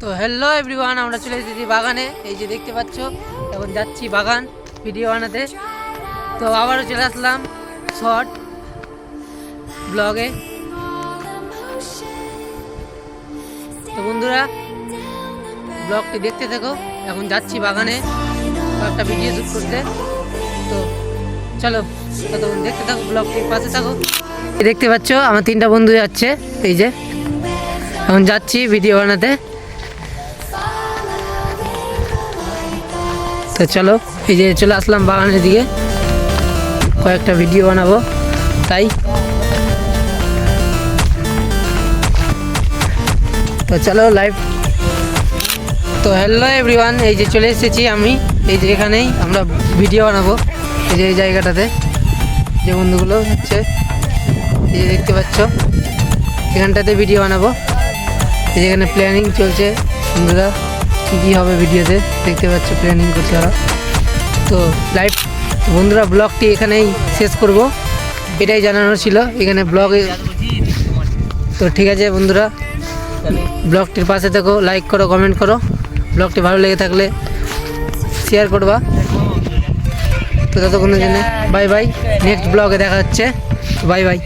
তো hello everyone আমরা চলে এসেছি বাগানে। এই যে দেখতে পাচ্ছ, এখন যাচ্ছি বাগান ভিডিও বানাতে। তো আবারও চলে আসলাম শর্ট ব্লগে তো বন্ধুরা ব্লগটি দেখতে থাকো। এখন যাচ্ছি বাগানে একটা ভিডিও শ্যুট করতে। তো চলো, ততক্ষণ দেখতে থাকো ব্লগটির পাশে থাকো। দেখতে পাচ্ছ, আমার তিনটা বন্ধু যাচ্ছে, এই যে। এখন যাচ্ছি ভিডিও বানাতে। তো চলো, এই যে চলে আসলাম বাগানের দিকে। কয়েকটা ভিডিও বানাবো, তাই। তো চলো লাইভ তো হ্যালো এভরিওয়ান এই যে চলে এসেছি আমি, এই যে এখানেই আমরা ভিডিও বানাবো, এই যে এই জায়গাটাতে। যে বন্ধুগুলো হচ্ছে, এই যে দেখতে পাচ্ছ, এখানটাতে ভিডিও বানাবো। এই যেখানে প্ল্যানিং চলছে, বন্ধুরা। কী কী হবে ভিডিওতে, দেখতে পাচ্ছ প্ল্যানিং করছে ওরা। তো লাইভ বন্ধুরা ব্লগটি এখানেই শেষ করব। এটাই জানানোর ছিল, এখানে ব্লগে তো ঠিক আছে বন্ধুরা ব্লগটির পাশে থেকো লাইক করো কমেন্ট করো। ব্লগটি ভালো লেগে থাকলে শেয়ার করবা। তো ততক্ষণের জন্য বাই বাই নেক্সট ব্লগে দেখা হচ্ছে। Bye bye